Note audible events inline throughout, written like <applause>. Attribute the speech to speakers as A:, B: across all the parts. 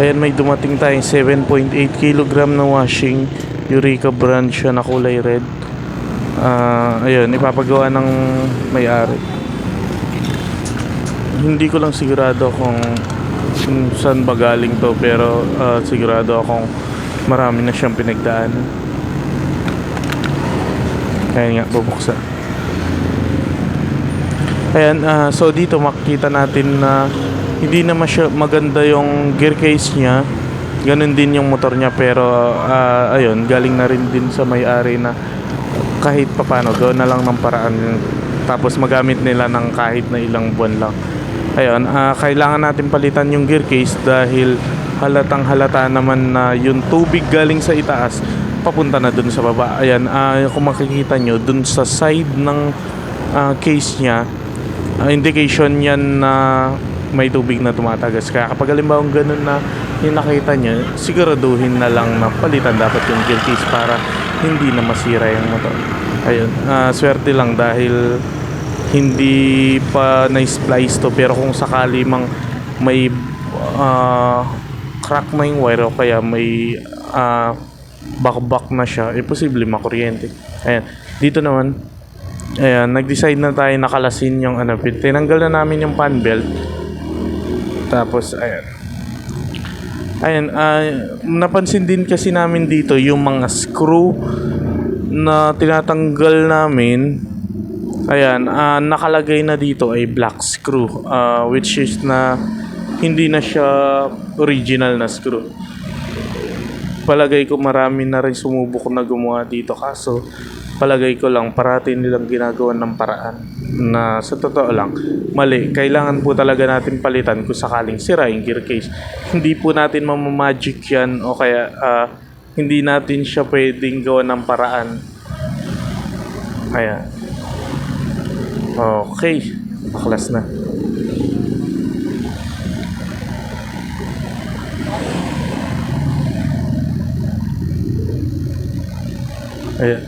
A: Ayan, may dumating tayong 7.8 kg na washing Eureka brand siya na kulay red. Ah, ayun, ipapagawa ng may-ari. Hindi ko lang sigurado kung kung saan ba galing to pero ah, sigurado akong marami na siyang pinagdaanan. Kaya nga, bubuksan. Ayan, ah, so dito makikita natin na hindi naman siya maganda yung gear case niya. Ganun din yung motor niya pero ah, ayun, galing na rin din sa may-ari na kahit papano gawin na lang ng paraan tapos magamit nila ng kahit na ilang buwan lang. Ayun, ah, kailangan natin palitan yung gear case dahil halatang halata naman na yung tubig galing sa itaas papunta na dun sa baba. Ayan, ah, kung makikita nyo, dun sa side ng ah, case niya, Ah, indication yan na may tubig na tumatagas. Kaya kapag halimbawa ganun na yung nakita nyo, siguraduhin na lang na palitan dapat yung gear para hindi na masira yung motor. Ayun, ah, swerte lang dahil hindi pa na-splice to pero kung sakali mang may ah, crack na yung wire o kaya may ah, bakbak na siya, eh posible makuryente. Ayan, dito naman Ayan, nag-decide na tayo nakalasin yung ano, tinanggal na namin yung fan belt. Tapos, ayan. Ayan, ah, napansin din kasi namin dito yung mga screw na tinatanggal namin. Ayan, ah, nakalagay na dito ay black screw, ah, which is na hindi na siya original na screw. Palagay ko marami na rin sumubok na gumawa dito kaso palagay ko lang parati nilang ginagawa ng paraan na sa totoo lang mali. Kailangan po talaga natin palitan kung sakaling sira yung gear case. Hindi po natin mamamagic yan o kaya ah, hindi natin siya pwedeng gawa ng paraan. Ayan. Okay. Baklas na. Ayan,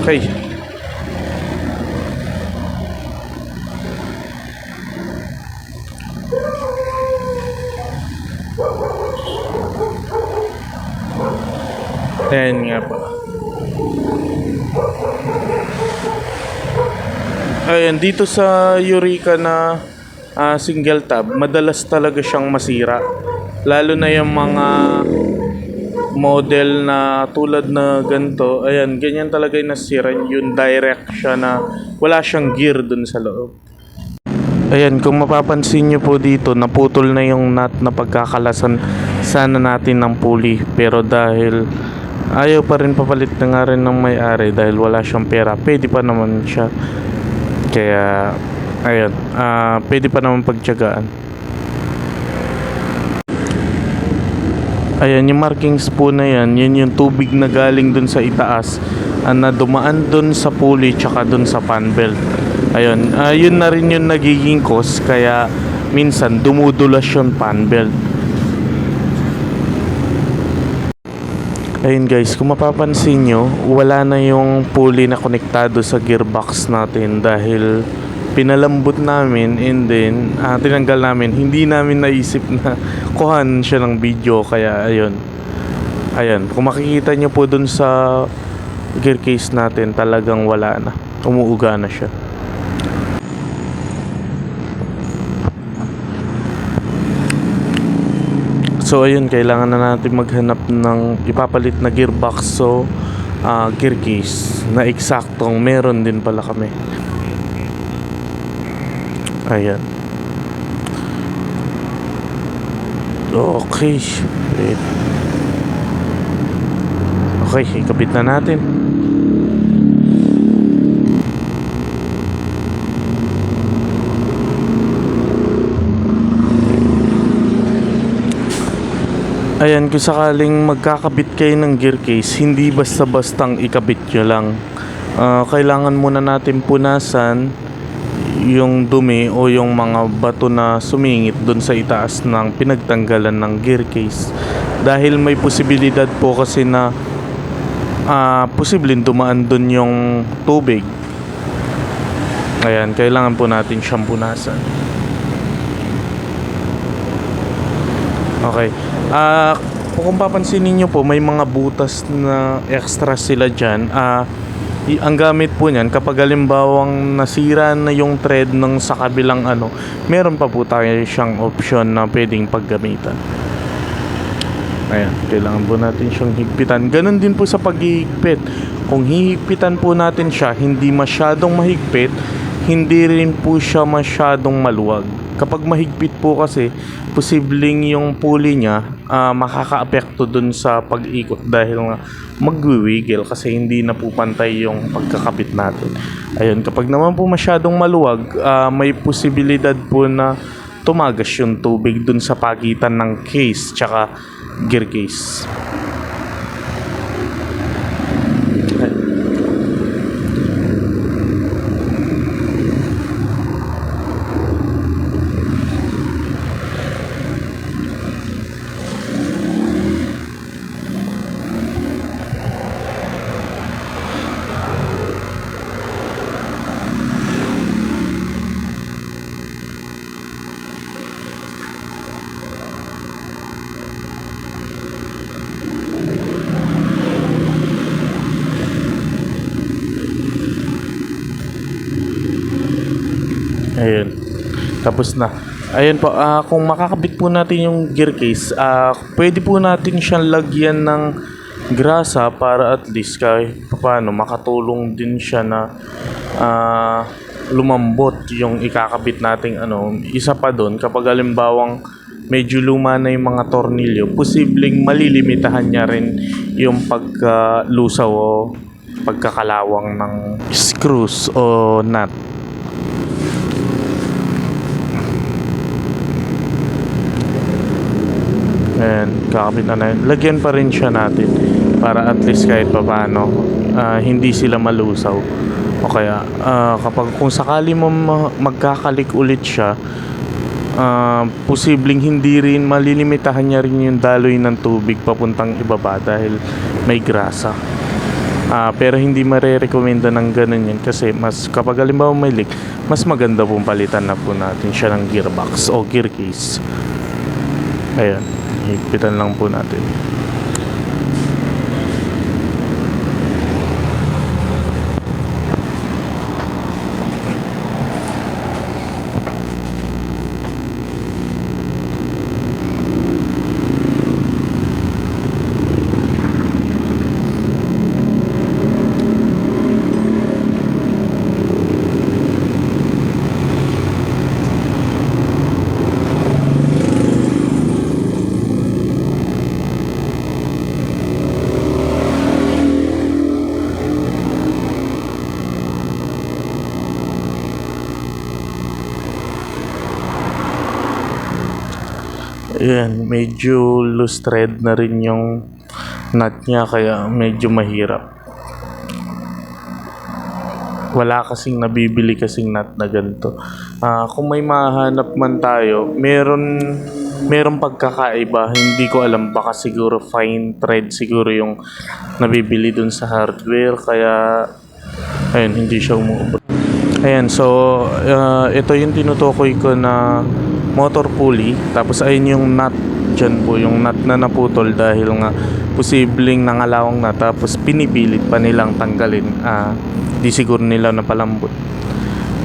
A: okay Ayan nga po. Ayan, dito sa Eureka na ah, single tab, madalas talaga siyang masira. Lalo na yung mga model na tulad na ganito. Ayan, ganyan talaga yung nasira. Yung direct siya na wala siyang gear dun sa loob. Ayan, kung mapapansin nyo po dito, naputol na yung nut na pagkakalasan sana natin ng pulley. Pero dahil ayaw pa rin papalit na nga rin ng may-ari dahil wala siyang pera, pwede pa naman siya. Kaya, ayun, ah pwede pa naman pagtyagaan. Ayan, yung markings po na yan, yun yung tubig na galing dun sa itaas ah, na dumaan dun sa pulley tsaka dun sa fan belt. Ayun, ah, yun na rin yung nagiging cause kaya minsan dumudulas yung fan Ayun guys, kung mapapansin nyo, wala na yung pulley na konektado sa gearbox natin dahil pinalambot namin and then ah, tinanggal namin. Hindi namin naisip na <laughs> kuhan siya ng video kaya ayun. Ayan, kung makikita nyo po dun sa gear case natin talagang wala na. Umuuga na siya. So ayun, kailangan na natin maghanap ng ipapalit na gearbox so ah, gear case na eksaktong meron din pala kami. Ayan. Okay. Wait. Okay, ikabit na natin. Ayan, kung sakaling magkakabit kayo ng gear case, hindi basta-bastang ikabit nyo lang. Ah, kailangan muna natin punasan yung dumi o yung mga bato na sumingit dun sa itaas ng pinagtanggalan ng gear case. Dahil may posibilidad po kasi na ah posibleng dumaan dun yung tubig. Ayan, kailangan po natin siyang punasan. Okay. Ah, kung papansinin niyo po, may mga butas na extra sila diyan. Ah, i- ang gamit po niyan kapag halimbawang nasira na yung thread ng sa kabilang ano, meron pa po tayo siyang option na pwedeng paggamitan. Ayan, kailangan po natin siyang higpitan. Ganon din po sa paghihigpit. Kung hihigpitan po natin siya, hindi masyadong mahigpit, hindi rin po siya masyadong maluwag. Kapag mahigpit po kasi, posibleng yung pulley niya ah, makaka-apekto dun sa pag-ikot dahil nga magwiwiggle kasi hindi na po pantay yung pagkakapit natin. Ayun, kapag naman po masyadong maluwag, ah, may posibilidad po na tumagas yung tubig dun sa pagitan ng case tsaka gear case. Ayun. Tapos na. Ayun po, ah, kung makakabit po natin yung gear case, ah, pwede po natin siyang lagyan ng grasa para at least kahit paano makatulong din siya na ah, lumambot yung ikakabit nating ano. Isa pa doon, kapag halimbawang medyo luma na yung mga tornilyo, posibleng malilimitahan niya rin yung pagkalusaw o pagkakalawang ng screws o nut. Ayan, kakabit na na yun. Lagyan pa rin siya natin para at least kahit pa paano ah, hindi sila malusaw. O kaya ah, kapag kung sakali mo ma- magkakalik ulit siya, ah, posibleng hindi rin malilimitahan niya rin yung daloy ng tubig papuntang ibaba dahil may grasa. Ah, pero hindi mare-recommenda ng ganun yun kasi mas kapag halimbawa may leak, mas maganda pong palitan na po natin siya ng gearbox o gear case. Ayan, higpitan lang po natin. Ayan, medyo loose thread na rin yung nut niya kaya medyo mahirap. Wala kasing nabibili kasing nut na ganito. Ah, kung may mahanap man tayo, meron meron pagkakaiba. Hindi ko alam baka siguro fine thread siguro yung nabibili dun sa hardware kaya ayun, hindi siya umuubot. Ayan, so uh, ito yung tinutukoy ko na motor pulley. Tapos ayun yung nut dyan po, yung nut na naputol dahil nga posibleng nangalawang na tapos pinipilit pa nilang tanggalin. Ah, di siguro nila napalambot.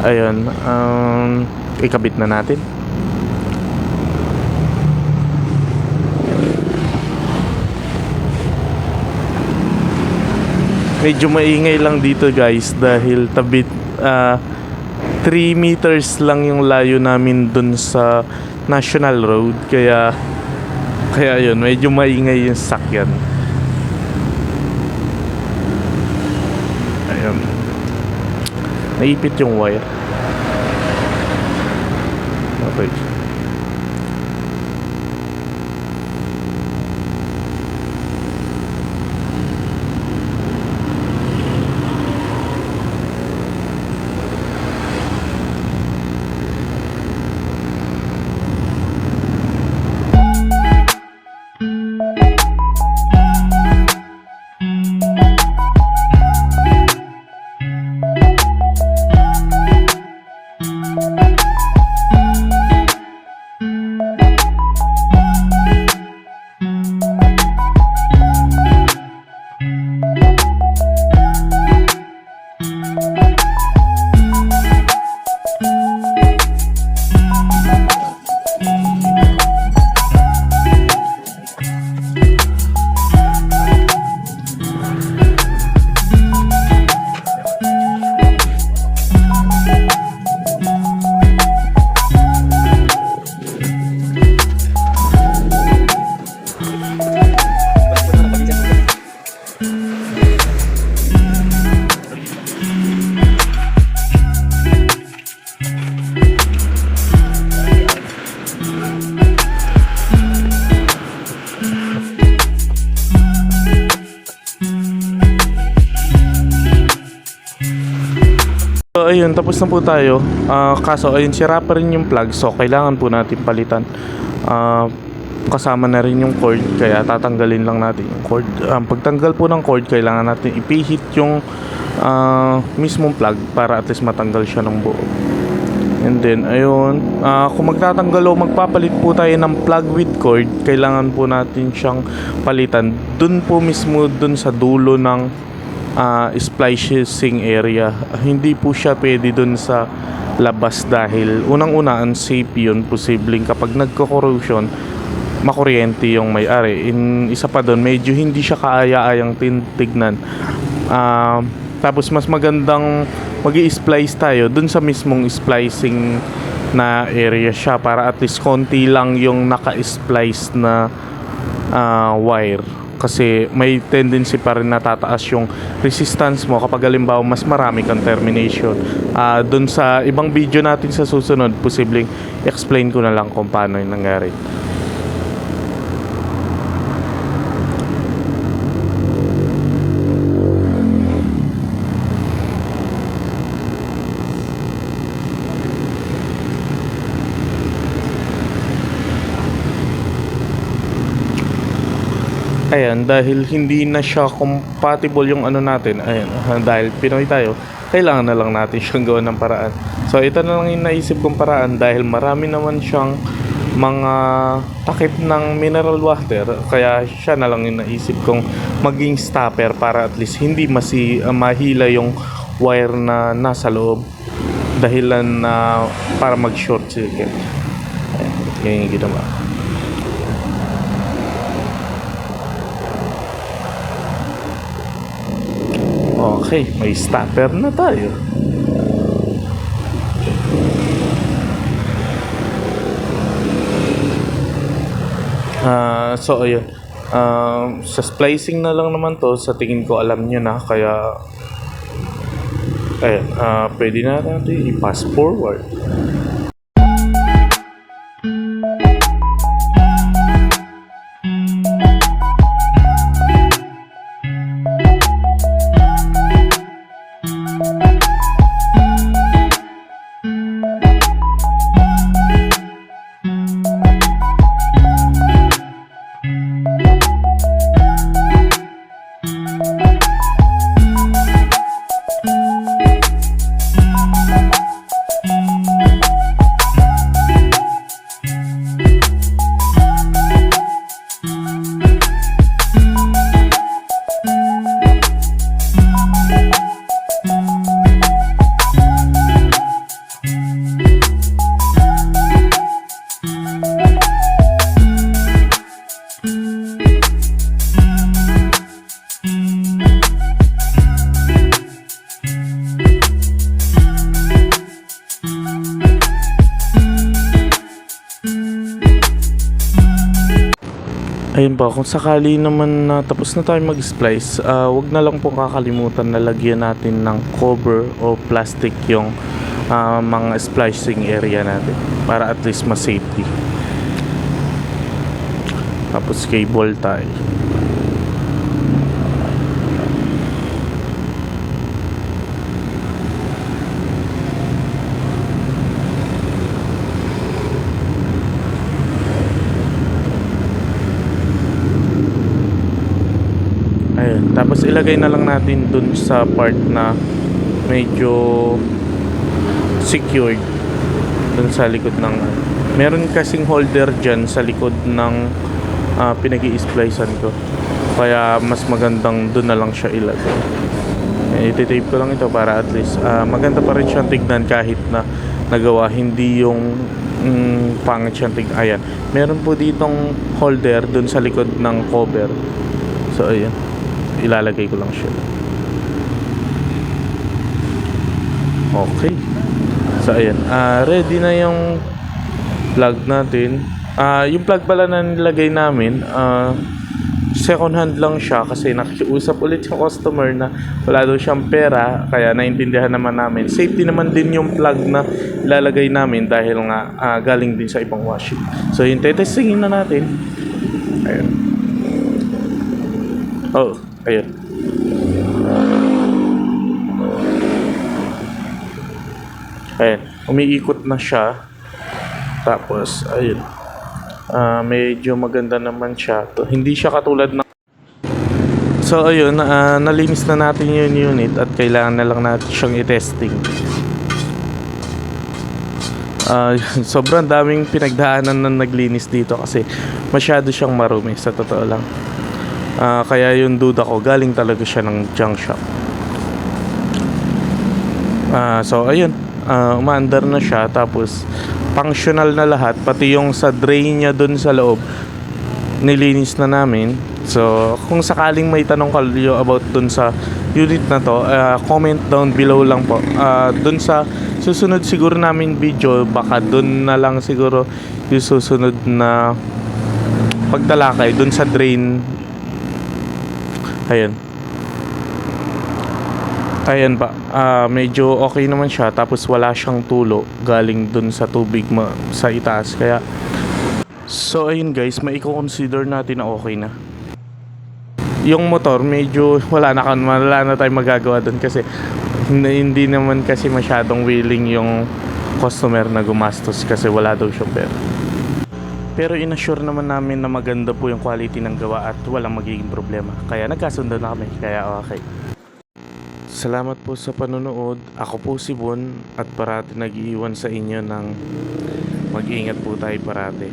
A: Ayun, um, ikabit na natin. Medyo maingay lang dito guys dahil tabit ah 3 meters lang yung layo namin dun sa National Road. Kaya kaya yun medyo maingay yung sakyan. Ayun. Naipit yung wire. Okay ayun, tapos na po tayo. Ah, kaso ayun, sira pa rin yung plug. So kailangan po natin palitan. Ah, kasama na rin yung cord kaya tatanggalin lang natin yung cord. Ang pagtanggal po ng cord, kailangan natin ipihit yung ah, mismong plug para at least matanggal siya ng buo. And then, ayun, ah, kung magtatanggal o magpapalit po tayo ng plug with cord, kailangan po natin siyang palitan. Dun po mismo, dun sa dulo ng ah, splicing area. Hindi po siya pwede dun sa labas dahil unang-una unsafe yun posibleng kapag nagko-corrosion makuryente yung may-ari. In, isa pa doon, medyo hindi siya kaaya-ayang tin- tignan. Ah, tapos mas magandang mag splice tayo dun sa mismong splicing na area siya para at least konti lang yung naka-splice na ah, wire kasi may tendency pa rin na tataas yung resistance mo kapag halimbawa mas marami kang termination. Ah, dun sa ibang video natin sa susunod, posibleng explain ko na lang kung paano yung nangyari. Ayan, dahil hindi na siya compatible yung ano natin, ayan, ah, <laughs> dahil Pinoy tayo, kailangan na lang natin siyang gawa ng paraan. So, ito na lang yung naisip kong paraan dahil marami naman siyang mga takip ng mineral water, kaya siya na lang yung naisip kong maging stopper para at least hindi masi, ah, mahila yung wire na nasa loob dahilan na para mag short circuit. Ayan, yan yung ginawa. Okay, may stopper na tayo. Ah, so ayun. Um, sa splicing na lang naman to, sa tingin ko alam nyo na, kaya ayun, ah, pwede na natin i-pass forward. Kung sakali naman na tapos na tayo mag-splice, ah, wag na lang po kakalimutan na lagyan natin ng cover o plastic yung ah, mga splicing area natin para at least mas safety. Tapos cable tie. Ayun. Tapos ilagay na lang natin dun sa part na medyo secured dun sa likod ng meron kasing holder dyan sa likod ng uh, pinag splicean ko. Kaya mas magandang dun na lang siya ilagay. Eh, ititape ko lang ito para at least ah, maganda pa rin siyang tignan kahit na nagawa. Hindi yung mm, pangit siyang tignan ayan. Meron po ditong holder dun sa likod ng cover. So ayan ilalagay ko lang siya. Okay. So ayan. Ah ready na yung plug natin. Ah yung plug pala na nilagay namin ah second hand lang siya kasi nakiusap ulit yung customer na wala daw siyang pera kaya naintindihan naman namin. Safety naman din yung plug na ilalagay namin dahil nga ah, galing din sa ibang washing. So yung tetestingin na natin. Ayun oh ayun Ayan, umiikot na siya. Tapos, ayun. Ah, medyo maganda naman siya. To, hindi siya katulad ng So ayun, ah, nalinis na natin yung unit at kailangan na lang natin siyang i-testing. Ah, <laughs> sobrang daming pinagdaanan na naglinis dito kasi masyado siyang marumi sa totoo lang. Ah, kaya yung duda ko, galing talaga siya ng junk shop. Ah, so ayun, ah, umaandar na siya tapos functional na lahat pati yung sa drain niya dun sa loob nilinis na namin. So, kung sakaling may tanong kayo about dun sa unit na to, ah, comment down below lang po. Ah, dun sa susunod siguro namin video, baka dun na lang siguro yung susunod na pagtalakay dun sa drain. Ayun. Ayan ba, ah, medyo okay naman siya tapos wala siyang tulo galing dun sa tubig ma- sa itaas kaya So ayun guys, may consider natin na okay na. Yung motor medyo wala na kan wala na tayong magagawa doon kasi hindi naman kasi masyadong willing yung customer na gumastos kasi wala daw siyang pera. Pero inassure naman namin na maganda po yung quality ng gawa at walang magiging problema. Kaya nagkasundo na kami, kaya okay. Salamat po sa panonood. Ako po si Bon at parati nag-iwan sa inyo ng mag-ingat po tayo parati.